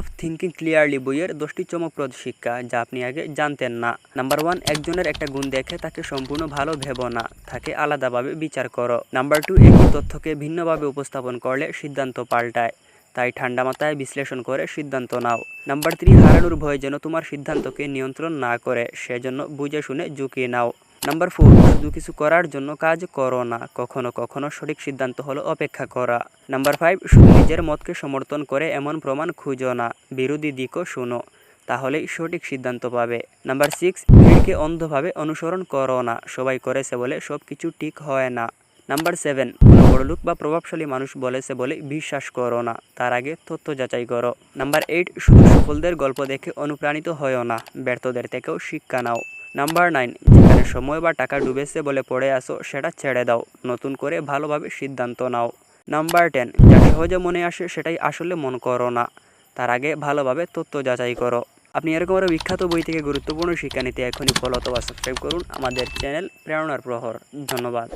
Of thinking clearly বইয়ের দশটি চমকপ্রদ শিক্ষা যা আপনি আগে জানতেন না। নাম্বার ওয়ান একজনের একটা গুণ দেখে তাকে সম্পূর্ণ ভালো ভেবো না। তাকে আলাদাভাবে বিচার করো। নাম্বার টু একই তথ্যকে ভিন্নভাবে উপস্থাপন করলে সিদ্ধান্ত পাল্টায়। তাই ঠান্ডা মাথায় বিশ্লেষণ করে সিদ্ধান্ত নাও। নাম্বার থ্রি হারানোর ভয় যেন তোমার সিদ্ধান্তকে নিয়ন্ত্রণ না করে, সেজন্য বুঝে শুনে ঝুঁকি নাও। নাম্বার ফোর শুধু কিছু করার জন্য কাজ করো না। কখনো কখনো সঠিক সিদ্ধান্ত হলো অপেক্ষা করা। নাম্বার ফাইভ শুধু নিজের মতকে সমর্থন করে এমন প্রমাণ খুঁজো না। বিরোধী দিকও শুনো, তাহলেই সঠিক সিদ্ধান্ত পাবে। নাম্বার সিক্স ভিড়কে অন্ধভাবে অনুসরণ করো না। সবাই করেছে বলে সব কিছু ঠিক হয় না। নাম্বার সেভেন কোনো বড়লোক বা প্রভাবশালী মানুষ বলেছে বলে বিশ্বাস করো না। তার আগে তথ্য যাচাই করো। নাম্বার এইট শুধু সফলদের গল্প দেখে অনুপ্রাণিত হয়েও না। ব্যর্থদের থেকেও শিক্ষা নাও। নাম্বার নাইন, যেখানে সময় বা টাকা ডুবেছে বলে পড়ে আসো সেটা ছেড়ে দাও, নতুন করে ভালোভাবে সিদ্ধান্ত নাও। নাম্বার টেন, যা সহজে মনে আসে সেটাই আসলে মন করো না। তার আগে ভালোভাবে তথ্য যাচাই করো। আপনি এরকম আরও বিখ্যাত বই থেকে গুরুত্বপূর্ণ শিক্ষা নিতে এখনই ফলো অথবা সাবস্ক্রাইব করুন আমাদের চ্যানেল প্রেরণার প্রহর। ধন্যবাদ।